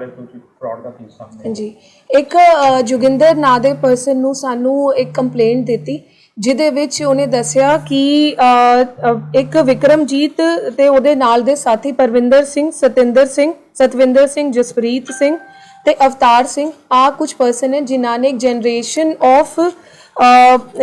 ਸਮਰਾਲੇ ਤੋਂ ਜੀ ਫਰਾਡ ਦਾ ਕੇਸ ਸਾਹਮਣੇ ਆਇਆ। ਹਾਂਜੀ ਇੱਕ ਅ, ਜੋਗਿੰਦਰ ਨਾਂ ਦੇ ਪਰਸਨ ਨੂੰ ਸਾਨੂੰ ਇੱਕ ਕੰਪਲੇਂਟ ਦਿੱਤੀ ਜਿਹਦੇ ਵਿੱਚ ਉਹਨੇ ਦੱਸਿਆ ਕਿ ਅ, ਅ, ਇੱਕ ਵਿਕਰਮਜੀਤ ਤੇ ਉਹਦੇ ਨਾਲ ਦੇ ਸਾਥੀ ਪਰਵਿੰਦਰ ਸਿੰਘ ਸਤਿੰਦਰ ਸਿੰਘ ਸਤਵਿੰਦਰ ਸਿੰਘ ਜਸਪ੍ਰੀਤ ਸਿੰਘ ਤੇ ਅਵਤਾਰ ਸਿੰਘ ਆ ਕੁਝ ਪਰਸਨ ਹੈ ਜਿਨ੍ਹਾਂ ਨੇ ਇੱਕ generation of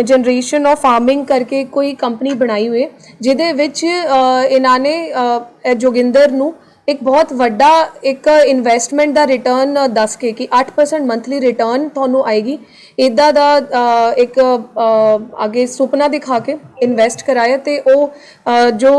generation of farming ਕਰਕੇ ਕੋਈ ਕੰਪਨੀ ਬਣਾਈ ਹੋਈ ਹੈ ਜਿਹਦੇ ਵਿੱਚ ਅ, ਇਹਨਾਂ ਨੇ ਅ, ਇਹ ਜੋਗਿੰਦਰ ਨੂੰ ਇੱਕ ਬਹੁਤ ਵੱਡਾ ਇੱਕ ਇਨਵੈਸਟਮੈਂਟ ਦਾ ਰਿਟਰਨ ਦੱਸ ਕੇ ਕਿ 8% ਮੰਥਲੀ ਰਿਟਰਨ ਤੁਹਾਨੂੰ ਆਏਗੀ। ਇਦਾਂ ਦਾ ਇੱਕ ਅੱਗੇ ਸੁਪਨਾ ਦਿਖਾ ਕੇ ਇਨਵੈਸਟ ਕਰਾਇਆ ਤੇ ਉਹ ਜੋ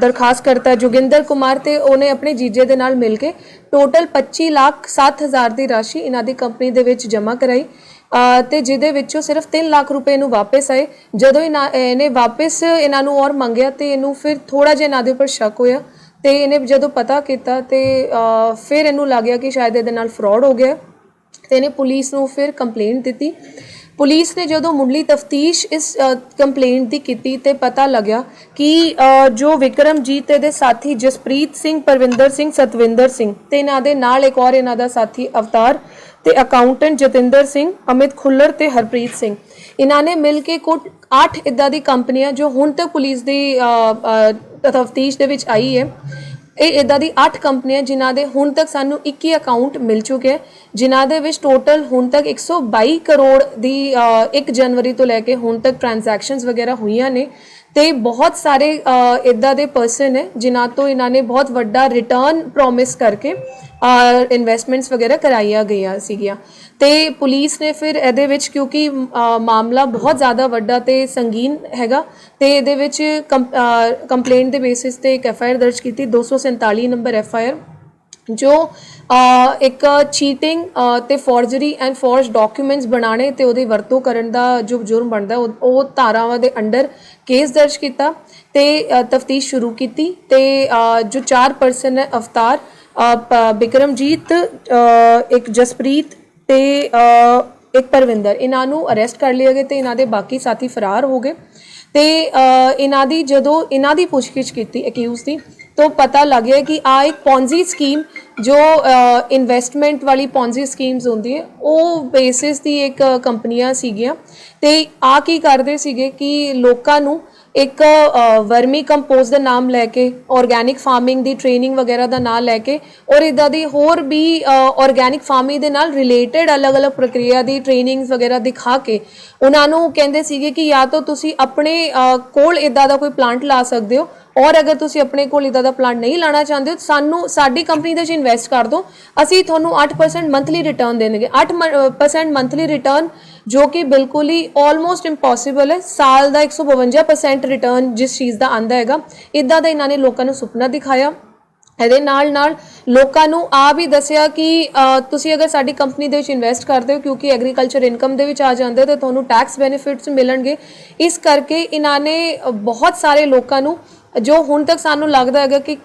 ਦਰਖਾਸਤ ਕਰਤਾ ਜੋਗਿੰਦਰ ਕੁਮਾਰ ਤੇ ਉਹਨੇ ਆਪਣੇ ਜੀਜੇ ਦੇ ਨਾਲ ਮਿਲ ਕੇ ਟੋਟਲ 25 ਲੱਖ 7 ਹਜ਼ਾਰ ਦੀ ਰਾਸ਼ੀ ਇਹਨਾਂ ਦੀ ਕੰਪਨੀ ਦੇ ਵਿੱਚ ਜਮ੍ਹਾਂ ਕਰਾਈ। ਅ, ਤੇ ਜਿਹਦੇ ਵਿੱਚੋਂ ਸਿਰਫ 3 ਲੱਖ ਰੁਪਏ ਨੂੰ ਵਾਪਸ ਆਏ। ਜਦੋਂ ਇਹਨਾਂ ਇਹਨੇ ਵਾਪਸ ਇਹਨਾਂ ਨੂੰ ਔਰ ਮੰਗਿਆ ਤੇ ਇਹਨੂੰ ਫਿਰ ਥੋੜਾ ਜਿਹਾ ਇਹਨਾਂ ਦੇ ਉੱਪਰ ਸ਼ੱਕ ਹੋਇਆ। ਤੇ ਇਹਨੇ ਜਦੋਂ ਪਤਾ ਕੀਤਾ ਤੇ ਫਿਰ ਇਹਨੂੰ ਲੱਗਿਆ ਕਿ ਸ਼ਾਇਦ ਇਹਦੇ ਨਾਲ ਫਰਾਡ ਹੋ ਗਿਆ। ਤੇ ਇਹਨੇ ਪੁਲਿਸ ਨੂੰ ਫਿਰ ਕੰਪਲੇਂਟ ਦਿੱਤੀ। ਪੁਲਿਸ ਨੇ ਜਦੋਂ ਮੁੱਢਲੀ ਤਫਤੀਸ਼ ਇਸ ਕੰਪਲੇਂਟ ਦੀ ਕੀਤੀ ਤੇ ਪਤਾ ਲੱਗਿਆ ਕਿ ਜੋ ਵਿਕਰਮਜੀਤ ਤੇ ਦੇ ਸਾਥੀ ਜਸਪ੍ਰੀਤ ਸਿੰਘ, ਪਰਵਿੰਦਰ ਸਿੰਘ, ਸਤਵਿੰਦਰ ਸਿੰਘ ਤੇ ਇਹਨਾਂ ਦੇ ਨਾਲ ਇੱਕ ਹੋਰ ਇਹਨਾਂ ਦਾ ਸਾਥੀ ਅਵਤਾਰ ਤੇ ਅਕਾਊਂਟੈਂਟ ਜਤਿੰਦਰ ਸਿੰਘ, ਅਮਿਤ ਖੁੱਲਰ ਤੇ ਹਰਪ੍ਰੀਤ ਸਿੰਘ। ਇਹਨਾਂ ਨੇ ਮਿਲ ਕੇ ਕੁੱਲ 8 ਇਦਾਂ ਦੀ ਕੰਪਨੀਆਂ ਜੋ ਹੁਣ ਤੱਕ ਪੁਲਿਸ ਦੀ ਤਫਤੀਸ਼ ਦੇ ਵਿੱਚ ਆਈ ਹੈ। ਇਹ ਇਦਾਂ ਦੀ 8 ਕੰਪਨੀਆਂ ਜਿਨ੍ਹਾਂ ਦੇ ਹੁਣ ਤੱਕ ਸਾਨੂੰ 21 ਅਕਾਊਂਟ ਮਿਲ ਚੁੱਕੇ ਹੈ ਜਿਨ੍ਹਾਂ ਦੇ ਵਿੱਚ ਟੋਟਲ ਹੁਣ ਤੱਕ 122 ਕਰੋੜ ਦੀ ਅ, 1 ਜਨਵਰੀ ਤੋਂ ਲੈ ਕੇ ਹੁਣ ਤੱਕ ਟ੍ਰਾਂਜੈਕਸ਼ਨਸ ਵਗੈਰਾ ਹੋਈਆਂ ਨੇ। ਤੇ ਬਹੁਤ ਸਾਰੇ ਇਦਾਂ ਦੇ ਪਰਸਨ ਹੈ ਜਿਨ੍ਹਾਂ ਤੋਂ ਇਹਨਾਂ ਨੇ ਬਹੁਤ ਵੱਡਾ ਰਿਟਰਨ ਪ੍ਰੋਮਿਸ ਕਰਕੇ ਇਨਵੈਸਟਮੈਂਟਸ ਵਗੈਰਾ ਕਰਾਈਆਂ ਗਈਆਂ ਸੀਗੀਆਂ। ਤੇ ਪੁਲਿਸ ਨੇ ਫਿਰ ਇਹਦੇ ਵਿੱਚ ਕਿਉਂਕਿ ਮਾਮਲਾ ਬਹੁਤ ਜ਼ਿਆਦਾ ਵੱਡਾ ਤੇ ਸੰਗੀਨ ਹੈਗਾ, ਤੇ ਇਹਦੇ ਵਿੱਚ ਕੰਪਲੇਂਟ ਦੇ ਬੇਸਿਸ ਤੇ ਇੱਕ ਐਫ ਆਈ ਆਰ ਦਰਜ ਕੀਤੀ 247 ਨੰਬਰ ਐਫ ਆਈ ਆਰ ਜੋ ਇੱਕ ਚੀਟਿੰਗ ਤੇ ਫੋਰਜਰੀ ਐਂਡ ਫੋਰਜ ਡਾਕੂਮੈਂਟਸ ਬਣਾਉਣੇ ਤੇ ਉਹਦੀ ਵਰਤੋਂ ਕਰਨ ਦਾ ਜੋ ਜੁਰਮ ਬਣਦਾ, ਉਹ ਉਹ ਧਾਰਾਵਾਂ ਦੇ ਅੰਡਰ ਕੇਸ ਦਰਜ ਕੀਤਾ ਤੇ ਤਫਤੀਸ਼ ਸ਼ੁਰੂ ਕੀਤੀ ਤੇ ਜੋ ਚਾਰ ਪਰਸਨ ਹੈ ਅਵਤਾਰ ਬਿਕਰਮਜੀਤ ਇੱਕ ਜਸਪ੍ਰੀਤ ਤੇ ਇੱਕ ਪਰਵਿੰਦਰ, ਇਹਨਾਂ ਨੂੰ ਅਰੈਸਟ ਕਰ ਲਿਆ ਗਿਆ ਤੇ ਇਹਨਾਂ ਦੇ ਬਾਕੀ ਸਾਥੀ ਫਰਾਰ ਹੋ ਗਏ ਤੇ ਇਹਨਾਂ ਦੀ ਜਦੋਂ ਇਹਨਾਂ ਦੀ ਪੁੱਛਗਿੱਛ ਕੀਤੀ ਅਕਿਊਜ਼ ਦੀ, ਤੋਂ ਪਤਾ ਲੱਗਿਆ ਕਿ ਆ ਇੱਕ ਪੌਂਜ਼ੀ ਸਕੀਮ ਜੋ ਇਨਵੈਸਟਮੈਂਟ ਵਾਲੀ ਪੌਂਜ਼ੀ ਸਕੀਮਸ ਹੁੰਦੀ ਹੈ, ਉਹ ਬੇਸਿਸ ਦੀ ਇੱਕ ਕੰਪਨੀਆਂ ਸੀਗੀਆਂ ਤੇ ਆ ਕੀ ਕਰਦੇ ਸੀਗੇ ਕਿ ਲੋਕਾਂ ਨੂੰ ਇੱਕ ਵਰਮੀ ਕੰਪੋਸਟ ਦਾ ਨਾਮ ਲੈ ਕੇ ਆਰਗੈਨਿਕ ਫਾਰਮਿੰਗ ਦੀ ਟ੍ਰੇਨਿੰਗ ਵਗੈਰਾ ਦਾ ਨਾਮ ਲੈ ਕੇ, ਔਰ ਇਦਾਂ ਦੀ ਹੋਰ ਵੀ ਆਰਗੈਨਿਕ ਫਾਰਮਿੰਗ ਦੇ ਨਾਲ ਰਿਲੇਟਡ ਅਲੱਗ-ਅਲੱਗ ਪ੍ਰਕਿਰਿਆ ਦੀ ਟ੍ਰੇਨਿੰਗਸ ਵਗੈਰਾ ਦਿਖਾ ਕੇ, ਉਹਨਾਂ ਨੂੰ ਕਹਿੰਦੇ ਸੀਗੇ ਕਿ ਜਾਂ ਤਾਂ ਤੁਸੀਂ ਆਪਣੇ ਕੋਲ ਇਦਾਂ ਦਾ ਕੋਈ ਪਲਾਂਟ ਲਾ ਸਕਦੇ ਹੋ, ਔਰ ਅਗਰ ਤੁਸੀਂ ਆਪਣੇ ਕੋਲ ਇਦਾਂ ਦਾ ਪਲਾਂਟ ਨਹੀਂ ਲਾਣਾ ਚਾਹੁੰਦੇ ਹੋ, ਸਾਨੂੰ, ਸਾਡੀ ਕੰਪਨੀ ਦੇ ਵਿੱਚ ਇਨਵੈਸਟ ਕਰ ਦਿਓ, ਅਸੀਂ ਤੁਹਾਨੂੰ 8% ਮੰਥਲੀ ਰਿਟਰਨ ਦੇਣਗੇ 8% ਮੰਥਲੀ ਰਿਟਰਨ ਜੋ ਕਿ ਬਿਲਕੁਲ ਹੀ ਆਲਮੋਸਟ ਇੰਪੋਸੀਬਲ ਹੈ। ਸਾਲ ਦਾ 152% ਰਿਟਰਨ ਜਿਸ ਚੀਜ਼ ਦਾ ਆਂਦਾ ਹੈਗਾ। ਇਦਾਂ ਦਾ ਇਹਨਾਂ ਨੇ ਲੋਕਾਂ ਨੂੰ ਸੁਪਨਾ ਦਿਖਾਇਆ। ਇਹਦੇ ਨਾਲ ਨਾਲ ਲੋਕਾਂ ਨੂੰ ਆ ਵੀ ਦੱਸਿਆ ਕਿ ਤੁਸੀਂ ਅਗਰ ਸਾਡੀ ਕੰਪਨੀ ਦੇ ਵਿੱਚ ਇਨਵੈਸਟ ਕਰਦੇ ਹੋ, ਕਿਉਂਕਿ ਐਗਰੀਕਲਚਰ ਇਨਕਮ ਦੇ ਵਿੱਚ ਆ ਜਾਂਦੇ ਤਾਂ ਤੁਹਾਨੂੰ ਟੈਕਸ ਬੈਨੀਫਿਟਸ ਮਿਲਣਗੇ। ਇਸ ਕਰਕੇ ਇਹਨਾਂ ਨੇ ਬਹੁਤ ਸਾਰੇ ਲੋਕਾਂ ਨੂੰ, ਜੋ ਹੁਣ ਤੱਕ ਸਾਨੂੰ ਲੱਗਦਾ ਹੈਗਾ ਕਿ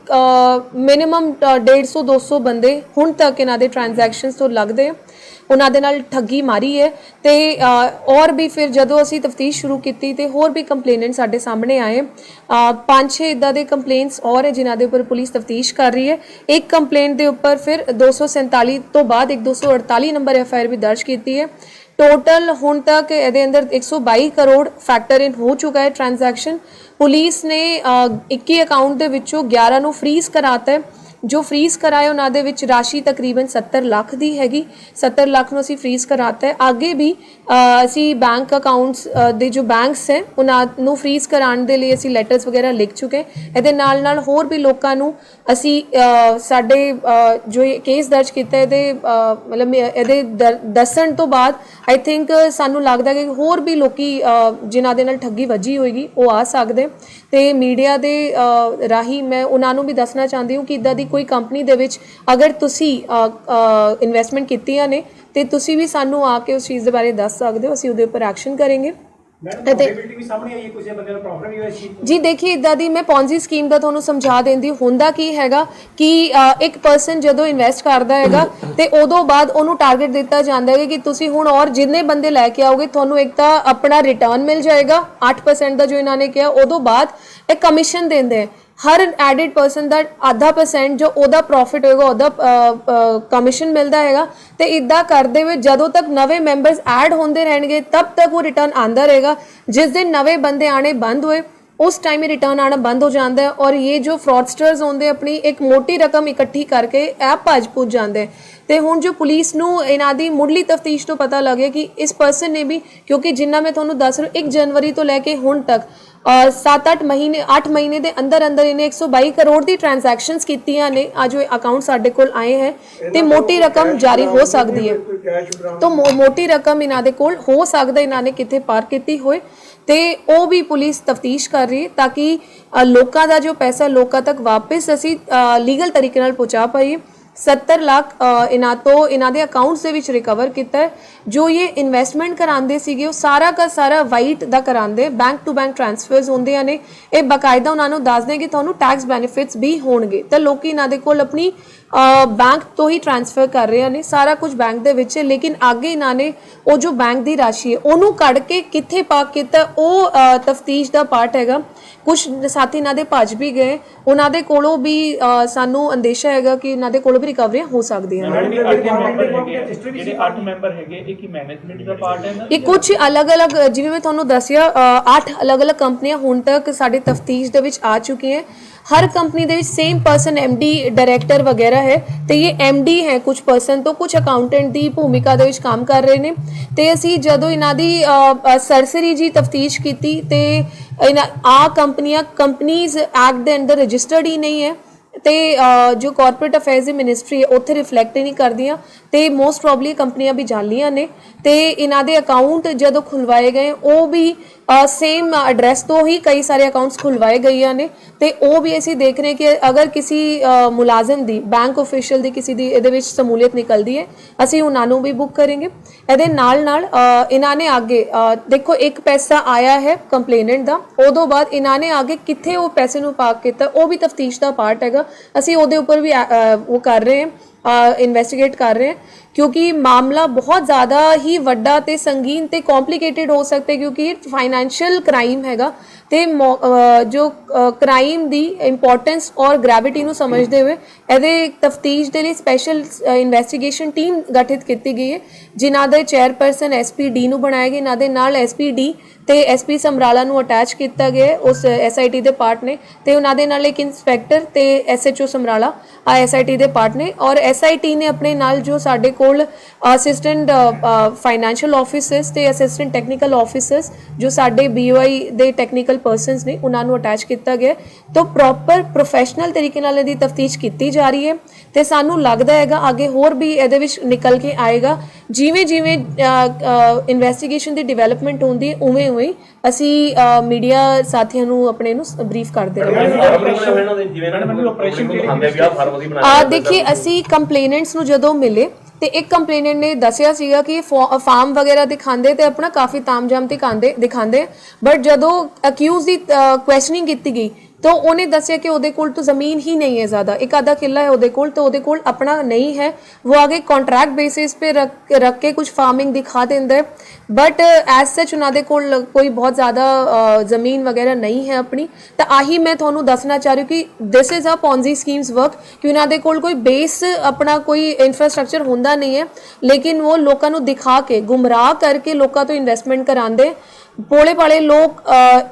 ਮਿਨੀਮਮ 150 200 ਬੰਦੇ ਹੁਣ ਤੱਕ ਇਹਨਾਂ ਦੇ ਟ੍ਰਾਂਜੈਕਸ਼ਨਸ ਤੋਂ ਲੱਗਦੇ ਆ। ਉਹਨਾਂ ਦੇ ਨਾਲ ਠੱਗੀ ਮਾਰੀ ਹੈ ਤੇ ਔਰ ਵੀ ਫਿਰ ਜਦੋਂ ਅਸੀਂ ਤਫਤੀਸ਼ ਸ਼ੁਰੂ ਕੀਤੀ ਤੇ ਹੋਰ ਵੀ ਕੰਪਲੇਨੈਂਟ ਸਾਡੇ ਸਾਹਮਣੇ ਆਏ ਪੰਜ ਛੇ ਇਦਾਂ ਦੇ ਕੰਪਲੇਂਟਸ ਔਰ ਹੈ ਜਿਨ੍ਹਾਂ ਦੇ ਉੱਪਰ ਪੁਲਿਸ ਤਫਤੀਸ਼ ਕਰ ਰਹੀ ਹੈ। ਇੱਕ ਕੰਪਲੇਂਟ ਦੇ ਉੱਪਰ ਫਿਰ 247 ਤੋਂ ਬਾਅਦ ਇੱਕ 248 ਨੰਬਰ ਐਫ ਆਈ ਆਰ ਵੀ ਦਰਜ ਕੀਤੀ ਹੈ। ਟੋਟਲ ਹੁਣ ਤੱਕ ਇਹਦੇ ਅੰਦਰ 122 ਕਰੋੜ ਫੈਕਟਰ ਇਨ ਹੋ ਚੁੱਕਾ ਹੈ ਟ੍ਰਾਂਜੈਕਸ਼ਨ ਪੁਲਿਸ ਨੇ ਅ, 21 ਅਕਾਊਂਟ ਦੇ ਵਿੱਚੋਂ 11 ਨੂੰ ਫ੍ਰੀਜ਼ ਕਰਾਤਾ ਹੈ। ਜੋ ਫ੍ਰੀਜ਼ ਕਰਾਏ ਉਹਨਾਂ ਦੇ ਵਿੱਚ ਰਾਸ਼ੀ ਤਕਰੀਬਨ 70 ਲੱਖ ਦੀ ਹੈਗੀ। 70 ਲੱਖ ਨੂੰ ਅਸੀਂ ਫ੍ਰੀਜ਼ ਕਰਾਤਾ ਹੈ। ਅੱਗੇ ਵੀ ਅਸੀਂ ਬੈਂਕ ਅਕਾਊਂਟਸ ਦੇ ਜੋ ਬੈਂਕਸ ਹੈ ਉਹਨਾਂ ਨੂੰ ਫ੍ਰੀਜ਼ ਕਰਾਉਣ ਦੇ ਲਈ ਅਸੀਂ ਲੈਟਰਸ ਵਗੈਰਾ ਲਿਖ ਚੁੱਕੇ ਇਹਦੇ ਨਾਲ ਨਾਲ ਹੋਰ ਵੀ ਲੋਕਾਂ ਨੂੰ ਅਸੀਂ ਸਾਡੇ ਜੋ ਕੇਸ ਦਰਜ ਕੀਤਾ ਹੈ ਇਹਦੇ ਮਤਲਬ ਇਹ- ਇਹਦੇ ਦਰ- ਦੱਸਣ ਤੋਂ ਬਾਅਦ ਆਈ ਥਿੰਕ ਸਾਨੂੰ ਲੱਗਦਾ ਕਿ ਹੋਰ ਵੀ ਲੋਕੀ ਅ, ਜਿਨ੍ਹਾਂ ਦੇ ਨਾਲ ਠੱਗੀ ਵੱਜੀ ਹੋਏਗੀ ਉਹ ਆ ਸਕਦੇ ਤੇ ਮੀਡੀਆ ਦੇ ਰਾਹੀਂ ਮੈਂ ਉਹਨਾਂ ਨੂੰ ਵੀ ਦੱਸਣਾ ਚਾਹੁੰਦੀ ਹਾਂ ਕਿ ਇਦਾਂ ਦੀ ਕੋਈ ਕੰਪਨੀ ਦੇ ਵਿੱਚ ਅਗਰ ਤੁਸੀਂ ਇਨਵੈਸਟਮੈਂਟ ਕੀਤੀਆਂ ਨੇ ਤੇ ਤੁਸੀਂ ਵੀ ਸਾਨੂੰ ਆ ਕੇ ਉਸ ਚੀਜ਼ ਦੇ ਬਾਰੇ ਦੱਸ ਸਕਦੇ ਹੋ ਅਸੀਂ ਉਹਦੇ ਉੱਪਰ ਐਕਸ਼ਨ ਕਰਾਂਗੇ। ਜੀ ਦੇਖਿਏ ਇਦਾਂ ਦੀ ਮੈਂ ਪੌਂਜੀ ਸਕੀਮ ਦਾ ਤੁਹਾਨੂੰ ਸਮਝਾ ਦਿੰਦੀ ਹੁੰਦਾ ਕੀ ਹੈਗਾ ਕਿ ਇੱਕ ਪਰਸਨ ਜਦੋਂ ਇਨਵੈਸਟ ਕਰਦਾ ਹੈਗਾ ਤੇ ਉਦੋਂ ਬਾਅਦ ਉਹਨੂੰ ਟਾਰਗੇਟ ਦਿੱਤਾ ਜਾਂਦਾ ਹੈ ਕਿ ਤੁਸੀਂ ਹੁਣ ਔਰ ਜਿੰਨੇ ਬੰਦੇ ਲੈ ਕੇ ਆਓਗੇ ਤੁਹਾਨੂੰ ਇੱਕ ਤਾਂ ਆਪਣਾ ਰਿਟਰਨ ਮਿਲ ਜਾਏਗਾ 8% ਦਾ ਜੋ ਇਹਨਾਂ ਨੇ ਕਿਹਾ ਉਦੋਂ ਬਾਅਦ ਇਹ ਕਮਿਸ਼ਨ ਦਿੰਦੇ ਹੈ। ਹਰ ਐਡਿਡ ਪਰਸਨ ਦਾ ਆਧਾ ਪਰਸੈਂਟ ਜੋ ਉਹਦਾ ਪ੍ਰੋਫਿਟ ਹੋਏਗਾ, ਉਹਦਾ ਕਮਿਸ਼ਨ ਮਿਲਦਾ ਹੈਗਾ। ਤੇ ਇਦਾਂ ਕਰਦੇ ਹੋਏ ਜਦੋਂ ਤੱਕ ਨਵੇਂ ਮੈਂਬਰਸ ਐਡ ਹੁੰਦੇ ਰਹਿਣਗੇ, ਤਬ ਤੱਕ ਉਹ ਰਿਟਰਨ ਆਂਦਾ ਰਹੇਗਾ। ਜਿਸ ਦਿਨ ਨਵੇਂ ਬੰਦੇ ਆਣੇ ਬੰਦ ਹੋਏ, ਉਸ ਟਾਈਮ ਹੀ ਰਿਟਰਨ ਆਣਾ ਬੰਦ ਹੋ ਜਾਂਦਾ ਹੈ ਔਰ ਇਹ ਜੋ ਫਰਾਡਸਟਰਸ ਹੁੰਦੇ ਆਪਣੀ ਇੱਕ ਮੋਟੀ ਰਕਮ ਇਕੱਠੀ ਕਰਕੇ ਐਪ ਭੱਜ ਪੁੱਜ ਜਾਂਦੇ ਤੇ ਹੁਣ ਜੋ ਪੁਲਿਸ ਨੂੰ ਇਹਨਾਂ ਦੀ ਮੁੱਢਲੀ ਤਫਤੀਸ਼ ਤੋਂ ਪਤਾ ਲੱਗੇ ਕਿ ਇਸ ਪਰਸਨ ਨੇ ਵੀ, ਕਿਉਂਕਿ ਜਿੰਨਾ ਮੈਂ ਤੁਹਾਨੂੰ ਦੱਸ ਰਹੀ 1 ਜਨਵਰੀ ਤੋਂ ਲੈ ਕੇ ਹੁਣ ਤੱਕ 7-8 ਮਹੀਨੇ 8 ਮਹੀਨੇ ਦੇ ਅੰਦਰ ਅੰਦਰ ਇਹਨੇ 122 ਕਰੋੜ ਦੀ ਟ੍ਰਾਂਜੈਕਸ਼ਨਸ ਕੀਤੀਆਂ ਨੇ। ਅੱਜ ਉਹ ਅਕਾਊਂਟ ਸਾਡੇ ਕੋਲ ਆਏ ਹੈ ਤੇ ਮੋਟੀ ਰਕਮ ਜਾਰੀ ਹੋ ਸਕਦੀ ਹੈ। ਤਾਂ ਮੋਟੀ ਰਕਮ ਇਹਨਾਂ ਦੇ ਕੋਲ ਹੋ ਸਕਦਾ ਇਹਨਾਂ ਨੇ ਕਿੱਥੇ ਪਾਰ ਕੀਤੀ ਹੋਏ। ਤੇ ਉਹ ਵੀ ਪੁਲਿਸ ਤਫਤੀਸ਼ ਕਰ ਰਹੀ ਹੈ ਤਾਂ ਕਿ ਲੋਕਾਂ ਦਾ ਜੋ ਪੈਸਾ ਲੋਕਾਂ ਤੱਕ ਵਾਪਸ ਅਸੀਂ ਲੀਗਲ ਤਰੀਕੇ ਨਾਲ ਪਹੁੰਚਾ ਪਾਈਏ। 70 ਲੱਖ ਇਹਨਾਂ ਤੋਂ ਇਹਨਾਂ ਦੇ ਅਕਾਊਂਟਸ ਦੇ ਵਿੱਚ ਰਿਕਵਰ ਕੀਤਾ ਜੋ ਇਹ ਇਨਵੈਸਟਮੈਂਟ ਕਰਾਉਂਦੇ ਸੀਗੇ, ਉਹ ਸਾਰਾ ਦਾ ਸਾਰਾ ਵਾਈਟ ਦਾ ਕਰਾਉਂਦੇ ਬੈਂਕ ਟੂ ਬੈਂਕ ਟ੍ਰਾਂਸਫਰਸ ਹੁੰਦੀਆਂ ਨੇ। ਇਹ ਬਕਾਇਦਾ ਉਹਨਾਂ ਨੂੰ ਦੱਸਦੇ ਕਿ ਤੁਹਾਨੂੰ ਟੈਕਸ ਬੈਨੀਫਿਟਸ ਵੀ ਹੋਣਗੇ। ਤਾਂ ਲੋਕੀ ਇਹਨਾਂ ਦੇ ਕੋਲ ਆਪਣੀ ਬੈਂਕ ਤੋਂ ਹੀ ਟ੍ਰਾਂਸਫਰ ਕਰ ਰਹੇ ਨੇ ਸਾਰਾ ਕੁਝ ਬੈਂਕ ਦੇ ਵਿੱਚ ਹੈ ਲੇਕਿਨ ਅੱਗੇ ਇਹਨਾਂ ਨੇ ਉਹ ਜੋ ਬੈਂਕ ਦੀ ਰਾਸ਼ੀ ਹੈ ਉਹਨੂੰ ਕੱਢ ਕੇ ਕਿੱਥੇ ਪਾਕ ਕੀਤਾ ਉਹ ਤਫਤੀਸ਼ ਦਾ ਪਾਰਟ ਹੈਗਾ। ਕੁਝ ਸਾਥੀ ਇਹਨਾਂ ਦੇ ਭੱਜ ਵੀ ਗਏ ਉਹਨਾਂ ਦੇ ਕੋਲੋਂ ਵੀ ਸਾਨੂੰ ਅੰਦੇਸ਼ਾ ਹੈਗਾ ਕਿ ਇਹਨਾਂ ਦੇ ਕੋਲੋਂ ਵੀ ਰਿਕਵਰੀਆਂ ਹੋ ਸਕਦੀਆਂ ਨੇ। ਜਿਹੜੇ 8 ਮੈਂਬਰ ਹੈਗੇ ਆ, ਜਿਹੜੇ 8 ਮੈਂਬਰ ਹੈਗੇ ਇਹ ਕੀ ਮੈਨੇਜਮੈਂਟ ਦਾ ਪਾਰਟ ਹੈ ਨਾ ਇਹ ਕੁਝ ਅਲੱਗ-ਅਲੱਗ ਜਿਵੇਂ ਮੈਂ ਤੁਹਾਨੂੰ ਦੱਸਿਆ 8 ਅਲੱਗ-ਅਲੱਗ ਕੰਪਨੀਆਂ ਹੁਣ ਤੱਕ ਸਾਡੇ ਤਫਤੀਸ਼ ਦੇ ਵਿੱਚ ਆ ਚੁੱਕੀਆਂ। ਹਰ ਕੰਪਨੀ ਦੇ ਵਿੱਚ ਸੇਮ ਪਰਸਨ ਡੀ ਡਾਇਰੈਕਟਰ ਵਗੈਰਾ ਹੈ ਤੇ ਇਹ ਡੀ ਹੈ ਕੁਝ ਪਰਸਨ ਤੋਂ ਕੁਝ ਅਕਾਊਂਟੈਂਟ ਦੀ ਭੂਮਿਕਾ ਦੇ ਵਿੱਚ ਕੰਮ ਕਰ ਰਹੇ ਨੇ। ਤੇ ਅਸੀਂ ਜਦੋਂ ਇਹਨਾਂ ਦੀ ਅ, ਸਰਸਰੀ ਜੀ ਤਫਤੀਸ਼ ਕੀਤੀ ਤੇ ਇਹਨਾਂ ਆ ਕੰਪਨੀਆਂ ਕੰਪਨੀਜ਼ ਐਕਟ ਦੇ ਅੰਦਰ ਰਜਿਸਟਰਡ ਹੀ ਨਹੀਂ ਹੈ। ਤੇ ਜੋ ਕਾਰਪੋਰੇਟ ਅਫੇਅਰਸ ਦੀ ਮਿਨਿਸਟਰੀ ਹੈ ਉੱਥੇ ਰਿਫਲੈਕਟ ਹੀ ਨਹੀਂ ਕਰਦੀਆਂ ਤੇ ਮੋਸਟ ਪ੍ਰੋਬਬਲੀ ਕੰਪਨੀਆਂ ਵੀ ਜਾਲੀਆਂ ਨੇ ਤੇ ਇਹਨਾਂ ਦੇ ਅਕਾਊਂਟ ਜਦੋਂ ਖੁਲਵਾਏ ਗਏ ਉਹ ਵੀ ਸੇਮ ਐਡਰੈਸ ਤੋਂ ਹੀ ਕਈ ਸਾਰੇ ਅਕਾਊਂਟਸ ਖੁਲਵਾਏ ਗਈਆਂ ਨੇ ਤੇ ਉਹ ਵੀ ਅਸੀਂ ਦੇਖ ਰਹੇ ਕਿ ਅਗਰ ਕਿਸੇ ਮੁਲਾਜ਼ਮ ਦੀ ਬੈਂਕ ਅਫੀਸ਼ੀਅਲ ਦੀ ਕਿਸੇ ਦੀ ਇਹਦੇ ਵਿੱਚ ਸਮੂਲੀਅਤ ਨਿਕਲਦੀ ਹੈ ਅਸੀਂ ਉਹਨਾਂ ਨੂੰ ਵੀ ਬੁੱਕ ਕਰਾਂਗੇ। ਇਹਦੇ ਨਾਲ ਨਾਲ ਇਹਨਾਂ ਨੇ ਅੱਗੇ ਅ, ਦੇਖੋ ਇੱਕ ਪੈਸਾ ਆਇਆ ਹੈ ਕੰਪਲੇਨੈਂਟ ਦਾ ਉਦੋਂ ਬਾਅਦ ਇਹਨਾਂ ਨੇ ਅੱਗੇ ਕਿੱਥੇ ਉਹ ਪੈਸੇ ਨੂੰ ਪਾਕ ਕੀਤਾ ਉਹ ਵੀ ਤਫਤੀਸ਼ ਦਾ ਪਾਰਟ ਹੈਗਾ। ਅਸੀਂ ਉਹਦੇ ਉੱਪਰ ਵੀ ਉਹ ਕਰ ਰਹੇ ਹਾਂ। ਇਨਵੈਸਟੀਗੇਟ ਕਰ ਰਹੇ ਹਾਂ ਕਿਉਂਕਿ ਮਾਮਲਾ ਬਹੁਤ ਜ਼ਿਆਦਾ ਹੀ ਵੱਡਾ ਤੇ ਸੰਗੀਨ ਤੇ ਕੰਪਲਿਕੇਟਿਡ ਹੋ ਸਕਦਾ ਕਿਉਂਕਿ ਇਹ ਫਾਈਨੈਂਸ਼ੀਅਲ ਕ੍ਰਾਈਮ ਹੈਗਾ ਤੇ ਮੌ- ਜੋ ਕ੍ਰਾਈਮ ਦੀ ਇੰਪੋਰਟੈਂਸ ਔਰ ਗ੍ਰੈਵਿਟੀ ਨੂੰ ਸਮਝਦੇ ਹੋਏ ਇਹਦੇ ਤਫਤੀਸ਼ ਦੇ ਲਈ ਸਪੈਸ਼ਲ ਇਨਵੈਸਟੀਗੇਸ਼ਨ ਟੀਮ ਗਠਿਤ ਕੀਤੀ ਗਈ ਹੈ ਜਿਨ੍ਹਾਂ ਦੇ ਚੇਅਰਪਰਸਨ ਐਸਪੀਡੀ ਨੂੰ ਬਣਾਏ ਗਏ ਇਹਨਾਂ ਦੇ ਨਾਲ ਐਸਪੀਡੀ ਤੇ ਐਸਪੀ ਸਮਰਾਲਾ ਨੂੰ ਅਟੈਚ ਕੀਤਾ ਗਿਆ ਹੈ, ਉਸ ਐਸਆਈਟੀ ਦੇ ਪਾਰਟ ਨੇ ਤੇ ਉਹਨਾਂ ਦੇ ਨਾਲ ਇੱਕ ਇਨਸਪੈਕਟਰ ਤੇ ਐਸਐਚਓ ਸਮਰਾਲਾ ਆ ਐਸਆਈਟੀ ਦੇ ਪਾਰਟ ਨੇ ਔਰ ਐਸਆਈਟੀ ਨੇ ਆਪਣੇ ਨਾਲ ਜੋ ਸਾਡੇ ਕੋਲ ਅਸਿਸਟੈਂਟ ਫਾਈਨੈਂਸ਼ੀਅਲ ਆਫਿਸਰਸ ਤੇ ਅਸਿਸਟੈਂਟ ਟੈਕਨੀਕਲ ਆਫਿਸਰਸ ਜੋ ਸਾਡੇ ਬੀਓਆਈ ਦੇ ਟੈਕਨੀਕਲ ਪਰਸਨਸ ਨੇ, ਉਹਨਾਂ ਨੂੰ ਅਟੈਚ ਕੀਤਾ ਗਿਆ ਤਾਂ ਪ੍ਰੋਪਰ ਪ੍ਰੋਫੈਸ਼ਨਲ ਤਰੀਕੇ ਨਾਲ ਇਹਦੀ ਤਫਤੀਸ਼ ਕੀਤੀ ਜਾ ਰਹੀ ਹੈ ਤੇ ਸਾਨੂੰ ਲੱਗਦਾ ਹੈਗਾ ਅੱਗੇ ਹੋਰ ਵੀ ਇਹਦੇ ਵਿੱਚ ਨਿਕਲ ਕੇ ਆਏਗਾ। ਜਿਵੇਂ ਜਿਵੇਂ ਇਨਵੈਸਟੀਗੇਸ਼ਨ ਦੀ ਡਿਵੈਲਪਮੈਂਟ ਹੁੰਦੀ ਹੈ ਉਵੇਂ ਉਵੇਂ ਅਸੀਂ ਮੀਡੀਆ ਸਾਥੀਆਂ ਨੂੰ ਆਪਣੇ ਨੂੰ ਬਰੀਫ ਕਰਦੇ ਰਹਾਂਗੇ ਆ ਦੇਖਿਏ ਅਸੀਂ ਕੰਪਲੇਨੈਂਟਸ ਨੂੰ ਜਦੋਂ ਮਿਲੇ ਤੇ ਇੱਕ ਕੰਪਲੇਨੈਂਟ ਨੇ ਦੱਸਿਆ ਸੀਗਾ ਕਿ ਫਾਰਮ ਵਗੈਰਾ ਦਿਖਾਉਂਦੇ ਤੇ ਆਪਣਾ ਕਾਫੀ ਤਾਮਝਾਮ ਦਿਖਾਉਂਦੇ ਦਿਖਾਉਂਦੇ। ਬਟ ਜਦੋਂ ਅਕਿਊਜ਼ ਦੀ ਕੁਐਸਚਨਿੰਗ ਕੀਤੀ ਗਈ ਤਾਂ ਉਹਨੇ ਦੱਸਿਆ ਕਿ ਉਹਦੇ ਕੋਲ ਤਾਂ ਜ਼ਮੀਨ ਹੀ ਨਹੀਂ ਹੈ ਜ਼ਿਆਦਾ ਇੱਕ ਆਧਾ ਕਿੱਲਾ ਹੈ ਉਹਦੇ ਕੋਲ ਤਾਂ ਉਹਦੇ ਕੋਲ ਆਪਣਾ ਨਹੀਂ ਹੈ ਉਹ ਆਗੇ ਕੰਟਰੈਕਟ ਬੇਸਿਸ पे रख रख के कुछ फार्मिंग दिखा देंगे बट ਐਸ ਸੱਚ ਉਹਨਾਂ ਦੇ ਕੋਲ ਕੋਈ ਬਹੁਤ ਜ਼ਿਆਦਾ ਅ, ਜ਼ਮੀਨ ਵਗੈਰਾ ਨਹੀਂ ਹੈ ਆਪਣੀ ਤਾਂ ਆਹੀ ਮੈਂ ਤੁਹਾਨੂੰ ਦੱਸਣਾ ਚਾਹ ਰਹੀ ਕਿ this is a Ponzi schemes work ਕਿ ਉਹਨਾਂ ਦੇ ਕੋਲ ਕੋਈ ਬੇਸ ਆਪਣਾ ਕੋਈ ਇਨਫਰਾਸਟ੍ਰਕਚਰ ਹੁੰਦਾ ਨਹੀਂ ਹੈ ਲੇਕਿਨ ਉਹ ਲੋਕਾਂ ਨੂੰ ਦਿਖਾ ਕੇ ਗੁੰਮਰਾਹ ਕਰਕੇ ਲੋਕਾਂ ਤੋਂ ਇਨਵੈਸਟਮੈਂਟ ਕਰਾਉਂਦੇ ਭੋਲੇ ਭਾਲੇ ਲੋਕ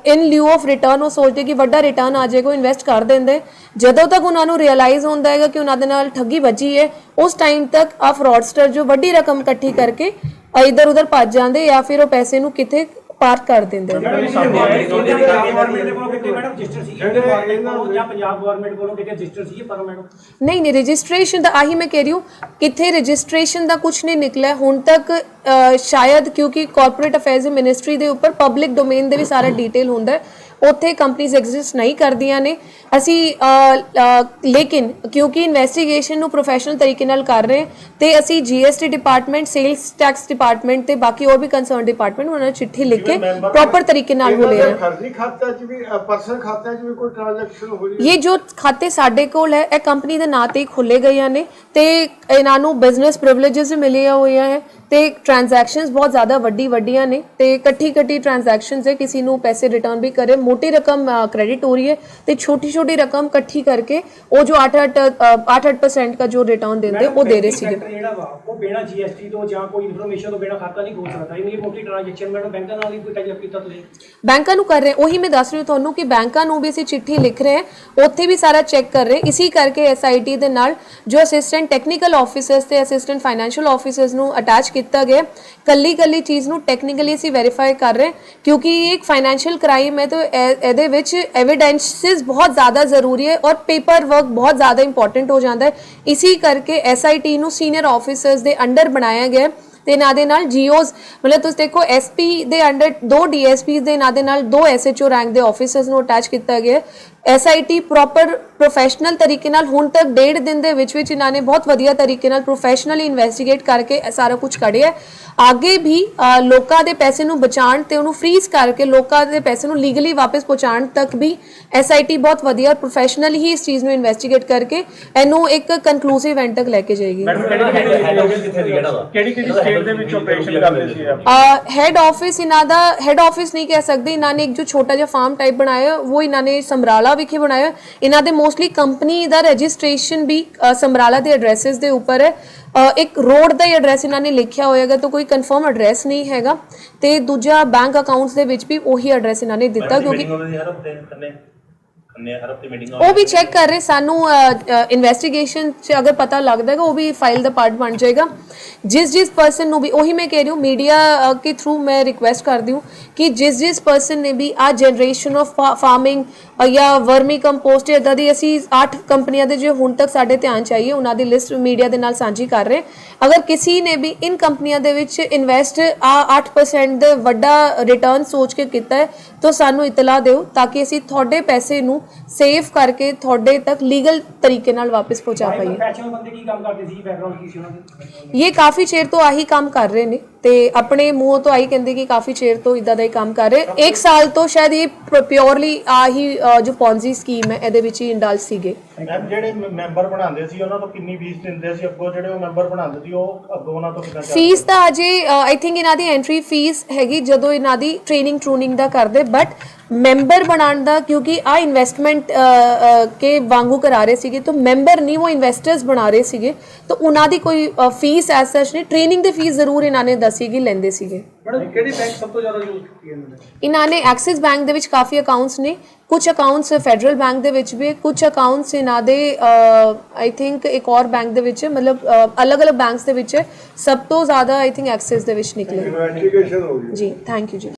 ਇਨ ਲਿਊ ਆਫ ਰਿਟਰਨ ਉਹ ਸੋਚਦੇ ਕਿ ਵੱਡਾ ਰਿਟਰਨ ਆ ਜਾਏਗਾ ਇਨਵੈਸਟ ਕਰ ਦਿੰਦੇ। ਜਦੋਂ ਤੱਕ ਉਹਨਾਂ ਨੂੰ ਰਿਅਲਾਈਜ਼ ਹੁੰਦਾ ਹੈਗਾ ਕਿ ਉਹਨਾਂ ਦੇ ਨਾਲ ਠੱਗੀ ਵੱਜੀ ਹੈ ਉਸ ਟਾਈਮ ਤੱਕ ਆ ਫਰਾਡਸਟਰ ਜੋ ਵੱਡੀ ਰਕਮ ਇਕੱਠੀ ਕਰਕੇ ਇਧਰ ਉਧਰ ਭੱਜ ਜਾਂਦੇ ਜਾਂ ਫਿਰ ਉਹ ਪੈਸੇ ਨੂੰ ਕਿਤੇ ਪਾਰਕ ਕਰ ਦਿੰਦੇ। ਗਵਰਨਮੈਂਟ ਦੇ ਕੋਲੋਂ ਕਿਤੇ ਮੈਡਮ ਰਜਿਸਟਰ ਸੀ ਗਵਰਨਮੈਂਟ ਕੋਲੋਂ ਜਾਂ ਪੰਜਾਬ ਗਵਰਨਮੈਂਟ ਕੋਲੋਂ ਕਿਤੇ ਰਜਿਸਟਰ ਸੀ ਪਰ ਮੈਡਮ? ਨਹੀਂ ਨਹੀਂ ਰਜਿਸਟ੍ਰੇਸ਼ਨ ਦਾ ਆਹੀ ਮੈਂ ਕਹਿ ਰਹੀ ਹੂੰ ਕਿੱਥੇ ਰਜਿਸਟ੍ਰੇਸ਼ਨ ਦਾ ਕੁਝ ਨਹੀਂ ਨਿਕਲਿਆ ਹੁਣ ਤੱਕ ਸ਼ਾਇਦ ਕਿਉਂਕਿ ਕਾਰਪੋਰੇਟ ਅਫੇਅਰਸ ਦੀ ਮਿਨਿਸਟਰੀ ਦੇ ਉੱਪਰ ਪਬਲਿਕ ਡੋਮੇਨ ਦੇ ਵੀ ਸਾਰਾ ਡਿਟੇਲ ਹੁੰਦਾ ਹੈ। ਉੱਥੇ ਕੰਪਨੀਆਂ ਐਗਜ਼ਿਸਟ ਨਹੀਂ ਕਰਦੀਆਂ ਨੇ। ਅਸੀਂ ਲੇਕਿਨ ਕਿਉਂਕਿ ਇਨਵੈਸਟੀਗੇਸ਼ਨ ਨੂੰ ਪ੍ਰੋਫੈਸ਼ਨਲ ਤਰੀਕੇ ਨਾਲ ਕਰ ਰਹੇ ਤੇ ਅਸੀਂ GST department sales tax department ਤੇ ਬਾਕੀ ਹੋਰ ਵੀ ਕੰਸਰਨ ਡਿਪਾਰਟਮੈਂਟ ਉਹਨਾਂ ਨੂੰ ਚਿੱਠੀ ਲਿਖ ਕੇ ਪ੍ਰੋਪਰ ਤਰੀਕੇ ਨਾਲ ਹੋ ਰਹੇ ਹਾਂ। ਖਰਚੀ ਖਾਤੇ 'ਚ ਵੀ ਪਰਸਨਲ ਖਾਤੇ 'ਚ ਵੀ ਕੋਈ ਟ੍ਰਾਂਜੈਕਸ਼ਨ ਹੋਈ ਇਹ ਜੋ ਖਾਤੇ ਸਾਡੇ ਕੋਲ ਹੈ ਇਹ ਕੰਪਨੀ ਦੇ ਨਾਂ ਤੇ ਖੁੱਲੇ ਗਏ ਨੇ ਤੇ ਇਹਨਾਂ ਨੂੰ ਬਿਜ਼ਨਸ ਪ੍ਰਿਵਿਲੇजेस ਵੀ ਮਿਲੇ ਹੋਏ ਹੈ ਤੇ ਟ੍ਰਾਂਜੈਕਸ਼ਨਸ ਬਹੁਤ ਜ਼ਿਆਦਾ ਵੱਡੀ ਵੱਡੀਆਂ ਨੇ ਤੇ ਇਕੱਠੀ ਇਕੱਠੀ ਟ੍ਰਾਂਜੈਕਸ਼ਨਸ ਹੈ ਕਿਸੇ ਨੂੰ ਪੈਸੇ ਰਿਟਰਨ ਵੀ ਕਰੇ ਮੋਟੀ ਰਕਮ ਕ੍ਰੈਡਿਟ ਹੋ ਰਹੀ ਹੈ ਤੇ ਛੋਟੀ ਛੋਟੀ ਰਕਮ ਇਕੱਠੀ ਕਰਕੇ ਉਹ ਜੋ 8-8 8-8% ਦਾ ਜੋ ਰਿਟਰਨ ਦਿੰਦੇ ਉਹ ਦੇ ਰਹੇ ਸੀਗੇ। Sector ਜਿਹੜਾ ਵਾ ਉਹ ਬਿਨਾ ਜੀਐਸਟੀ ਤੋਂ ਜਾਂ ਕੋਈ ਇਨਫੋਰਮੇਸ਼ਨ ਤੋਂ ਬਿਨਾ ਖਾਤਾ ਨਹੀਂ ਖੋਲ ਸਕਦਾ। ਇੰਨੀ ਮੋਟੀ ਟ੍ਰਾਂਜੈਕਸ਼ਨ ਮੈਡਮ ਬੈਂਕਾਂ ਨਾਲ ਵੀ ਕੋਈ ਟਾਈ ਕੀਤਾ ਤੁਸੀਂ? ਬੈਂਕਾਂ ਨੂੰ ਕਰ ਰਹੇ ਉਹੀ ਮੈਂ ਦੱਸ ਰਹੀ ਹਾਂ ਤੁਹਾਨੂੰ ਕਿ ਬੈਂਕਾਂ ਨੂੰ ਵੀ ਅਸੀਂ ਚਿੱਠੀ ਲਿਖ ਰਹੇ ਹਾਂ ਉੱਥੇ ਵੀ ਸਾਰਾ ਚੈੱਕ ਕਰ ਰਹੇ ਇਸੇ ਕਰਕੇ ਐਸਆਈਟੀ ਦੇ ਨਾਲ ਜੋ ਅਸਿਸਟੈਂਟ ਟੈਕਨੀਕਲ ਆਫੀਸਰਸ ਤੇ ਅਸਿਸਟੈਂਟ ਫਾਈਨੈਂਸ਼ੀਅਲ ਆਫੀਸਰਸ ਨੂੰ ਅਟੈਚ ਕੀਤਾ ਗਿਆ। ਕੱਲੀ ਕੱਲੀ ਚੀਜ਼ ਨੂੰ ਟੈਕਨੀਕਲੀ ਅਸੀਂ ਵੈਰੀਫਾਈ ਕਰ ਰਹੇ ਕਿਉਂਕਿ ਇਹ ਇੱਕ ਫਾਈਨੈਂਸ਼ੀਅਲ ਕ੍ਰਾਈਮ ਹੈ, ਤਾਂ ਇਹਦੇ ਵਿੱਚ ਐਵੀਡੈਂਸਸ ਬਹੁਤ ਜ਼ਿਆਦਾ ਜ਼ਰੂਰੀ ਹੈ ਔਰ ਪੇਪਰ ਵਰਕ ਬਹੁਤ ਜ਼ਿਆਦਾ ਇੰਪੋਰਟੈਂਟ ਹੋ ਜਾਂਦਾ ਹੈ। ਇਸੇ ਕਰਕੇ ਐਸਆਈਟੀ ਨੂੰ ਸੀਨੀਅਰ ਆਫੀਸਰਸ ਦੇ ਅੰਡਰ ਬਣਾਇਆ ਗਿਆ ਹੈ, ਤੇ ਨਾਲ ਦੇ ਨਾਲ ਜੀਓਜ਼, ਮਤਲਬ ਤੁਸੀਂ ਦੇਖੋ ਐਸਪੀ ਦੇ ਅੰਡਰ ਦੋ ਡੀਐਸਪੀ ਦੇ ਨਾਲ ਦੇ ਨਾਲ ਦੋ ਐਸਐਚਓ ਰੈਂਕ ਦੇ ਆਫੀਸਰਸ ਨੂੰ ਅਟੈਚ ਕੀਤਾ ਗਿਆ ਐਸਆਈਟੀ ਪ੍ਰੋਪਰ ਪ੍ਰੋਫੈਸ਼ਨਲ ਤਰੀਕੇ ਨਾਲ ਹੁਣ ਤੱਕ ਡੇਢ ਦਿਨ ਦੇ ਵਿੱਚ ਵਿੱਚ ਇਹਨਾਂ ਨੇ ਬਹੁਤ ਵਧੀਆ ਤਰੀਕੇ ਨਾਲ ਪ੍ਰੋਫੈਸ਼ਨਲੀ ਇਨਵੈਸਟੀਗੇਟ ਕਰਕੇ ਇਹ ਸਾਰਾ ਕੁਝ ਕੱਢਿਆ। ਅੱਗੇ ਵੀ ਲੋਕਾਂ ਦੇ ਪੈਸੇ ਨੂੰ ਬਚਾਉਣ ਤੇ ਉਹਨੂੰ ਫ੍ਰੀਜ਼ ਕਰਕੇ ਲੋਕਾਂ ਦੇ ਪੈਸੇ ਨੂੰ ਲੀਗਲੀ ਵਾਪਸ ਪਹੁੰਚਾਉਣ ਤੱਕ ਵੀ ਐਸਆਈਟੀ ਬਹੁਤ ਵਧੀਆ ਪ੍ਰੋਫੈਸ਼ਨਲੀ ਹੀ ਇਸ ਚੀਜ਼ ਨੂੰ ਇਨਵੈਸਟੀਗੇਟ ਕਰਕੇ ਇਹਨੂੰ ਇੱਕ ਕਨਕਲੂਸਿਵ ਐਂਡ ਤੱਕ ਲੈ ਕੇ ਜਾਏਗੀ। ਕਿਹੜੀ ਕਿਹੜੀ ਸਟੇਟ ਦੇ ਵਿੱਚ ਆਪਰੇਸ਼ਨ ਕਰਦੇ ਸੀ ਹੈਡ ਆਫਿਸ ਇਹਨਾਂ ਦਾ ਹੈਡ ਆਫਿਸ ਨਹੀਂ ਕਹਿ ਸਕਦੇ ਇਹਨਾਂ ਨੇ ਇੱਕ ਜੋ ਛੋਟਾ ਜਿਹਾ ਫਾਰਮ ਟਾਈਪ ਬਣਾਇਆ ਉਹ ਇਹਨਾਂ ਨੇ ਸਮਰਾਲਾ ਵਿਖੇ ਬਣਾਇਆ। ਇਹਨਾਂ ਦੇ ਮੋਸਟਲੀ ਕੰਪਨੀ ਦਾ ਰਜਿਸਟ੍ਰੇਸ਼ਨ ਵੀ ਸਮਰਾਲਾ ਦੇ ਐਡਰੈਸਸ ਦੇ ਉੱਪਰ ਹੈ। ਇੱਕ ਰੋਡ ਦਾ ਹੀ ਐਡਰੈਸ ਇਹਨਾਂ ਨੇ ਲਿਖਿਆ ਹੋਏਗਾ ਤਾਂ ਕੋਈ ਕਨਫਰਮ ਐਡਰੈਸ ਨਹੀਂ ਹੈਗਾ। ਤੇ ਦੂਜਾ ਬੈਂਕ ਅਕਾਊਂਟਸ ਦੇ ਵਿੱਚ ਵੀ ਉਹੀ ਐਡਰੈਸ ਇਹਨਾਂ ਨੇ ਦਿੱਤਾ ਕਿਉਂਕਿ ਹਰ ਹਫ਼ਤੇ ਮੀਟਿੰਗ ਉਹ ਵੀ ਚੈੱਕ ਕਰ ਰਹੇ ਸਾਨੂੰ ਇਨਵੈਸਟੀਗੇਸ਼ਨ ਚ ਅਗਰ ਪਤਾ ਲੱਗਦਾ ਹੈਗਾ ਉਹ ਵੀ ਫਾਈਲ ਦਾ ਪਾਰਟ ਬਣ ਜਾਏਗਾ। ਜਿਸ ਜਿਸ ਪਰਸਨ ਨੂੰ ਵੀ ਉਹੀ ਮੈਂ ਕਹਿ ਰਹੀ ਹੂੰ ਮੀਡੀਆ ਕੇ ਥਰੂ ਮੈਂ ਰਿਕੁਐਸਟ ਕਰਦੀ ਹੂੰ ਕਿ ਜਿਸ ਜਿਸ ਪਰਸਨ ਨੇ ਵੀ ਆ ਜਨਰੇਸ਼ਨ ਆਫ ਫਾਰਮਿੰਗ ਜਾਂ ਵਰਮੀ ਕੰਪੋਸਟ ਇਦਾਂ ਦੀ ਅਸੀਂ 8 ਕੰਪਨੀਆਂ ਦੇ ਜੋ ਹੁਣ ਤੱਕ ਸਾਡੇ ਧਿਆਨ ਚਾਹੀਏ ਉਹਨਾਂ ਦੀ ਲਿਸਟ ਮੀਡੀਆ ਦੇ ਨਾਲ ਸਾਂਝੀ ਕਰ ਰਹੇ। ਅਗਰ ਕਿਸੇ ਨੇ ਵੀ ਇਨ ਕੰਪਨੀਆਂ ਦੇ ਵਿੱਚ ਇਨਵੈਸਟ ਆ 8% ਦੇ ਵੱਡਾ ਰਿਟਰਨ ਸੋਚ ਕੇ ਕੀਤਾ ਹੈ ਤਾਂ ਸਾਨੂੰ ਇਤਲਾ ਦਿਓ ਤਾਂ ਕਿ ਅਸੀਂ ਤੁਹਾਡੇ ਪੈਸੇ ਨੂੰ ਸੇਵ ਕਰਕੇ ਤੁਹਾਡੇ ਤੱਕ ਲੀਗਲ ਤਰੀਕੇ ਨਾਲ ਵਾਪਸ ਪਹੁੰਚਾ ਪਾਈਏ। ਪ੍ਰੋਫੈਸ਼ਨਲ ਬੰਦੇ ਕੀ ਕੰਮ ਕਰਦੇ ਸੀ? ਬੈਕਗ੍ਰਾਉਂਡ ਕੀ ਸੀ ਉਹਨਾਂ ਦੀ? ਇਹ ਕਾਫੀ ਚਿਰ ਤੋਂ ਆਹੀ ਕੰਮ ਕਰ ਰਹੇ ਨੇ। ਤੇ ਆਪਣੇ ਮੂੰਹ ਤੋਂ ਆਹੀ ਕਹਿੰਦੇ ਕਿ ਕਾਫੀ ਚਿਰ ਤੋਂ ਇਦਾਂ ਦਾ ਹੀ ਕੰਮ ਕਰ ਰਹੇ। ਇੱਕ ਸਾਲ ਤੋਂ ਸ਼ਾਇਦ ਇਹ ਪਿਓਰਲੀ ਆਹੀ ਅ, ਜੋ ਪੌਂਜੀ ਸਕੀਮ ਹੈ ਇਹਦੇ ਵਿੱਚ ਹੀ ਇੰਡਲਜ ਸੀਗੇ। ਮੈਮ ਜਿਹੜੇ ਮੈਂਬਰ ਬਣਾਉਂਦੇ ਸੀ ਉਹਨਾਂ ਤੋਂ ਕਿੰਨੀ ਫੀਸ ਦਿੰਦੇ ਸੀ? ਅੱਗੋਂ ਜਿਹੜੇ ਉਹ ਮੈਂਬਰ ਬਣਾਉਂਦੇ ਸੀ ਉਹ ਅੱਗੋਂ ਉਹਨਾਂ ਤੋਂ ਕਿੰਨਾ ਫੀਸ ਤਾਂ ਅਜੇ ਆਈ ਥਿੰਕ ਇਹਨਾਂ ਦੀ ਐਂਟਰੀ ਫੀਸ ਹੈਗੀ ਜਦੋਂ ਇਹਨਾਂ ਦੀ ਟ੍ਰੇਨਿੰਗ ਟਰੂਨਿੰਗ ਦਾ ਕਰਦੇ ਬਟ ਮੈਂਬਰ ਬਣਾਉਣ ਦਾ ਕਿਉਂਕਿ ਆ ਇਨਵੈਸਟਮੈਂਟ ਕੇ ਵਾਂਗੂ ਕਰਾ ਰਹੇ ਸੀਗੇ ਤਾਂ ਮੈਂਬਰ ਨਹੀਂ ਉਹ ਇਨਵੈਸਟਰਸ ਬਣਾ ਰਹੇ ਸੀਗੇ ਤਾਂ ਉਹਨਾਂ ਦੀ ਕੋਈ ਫੀਸ ਐਸ ਸੱਚ ਨਹੀਂ ਟ੍ਰੇਨਿੰਗ ਦੀ ਫੀਸ ਜ਼ਰੂਰ ਇਹਨਾਂ ਨੇ ਦੱਸੀ ਕਿ ਲੈਂਦੇ ਸੀਗੇ। ਮੈਡਮ ਕਿਹੜੀ ਬੈਂਕ ਸਭ ਤੋਂ ਜ਼ਿਆਦਾ ਯੂਜ਼ ਕੀਤੀ ਇਹਨਾਂ ਨੇ? ਇਹਨਾਂ ਨੇ ਐਕਸਿਸ ਬੈਂਕ ਦੇ ਵਿੱਚ ਕਾਫੀ ਅਕਾਊਂਟਸ ਨੇ ਕੁਝ ਅਕਾਊਂਟਸ ਫੈਡਰਲ ਬੈਂਕ ਦੇ ਵਿੱਚ ਵੀ ਕੁਝ ਅਕਾਊਂਟਸ ਇਹਨਾਂ ਦੇ ਆਈ ਥਿੰਕ ਇੱਕ ਔਰ ਬੈਂਕ ਦੇ ਵਿੱਚ ਮਤਲਬ ਅਲੱਗ-ਅਲੱਗ ਬੈਂਕਸ ਦੇ ਵਿੱਚ। ਸਭ ਤੋਂ ਜ਼ਿਆਦਾ ਆਈ ਥਿੰਕ ਐਕਸਿਸ ਦੇ ਵਿੱਚ ਨਿਕਲੇ। ਇਨਵੈਸਟੀਗੇਸ਼ਨ ਹੋ ਗਈ ਜੀ ਥੈਂਕ ਯੂ ਜੀ।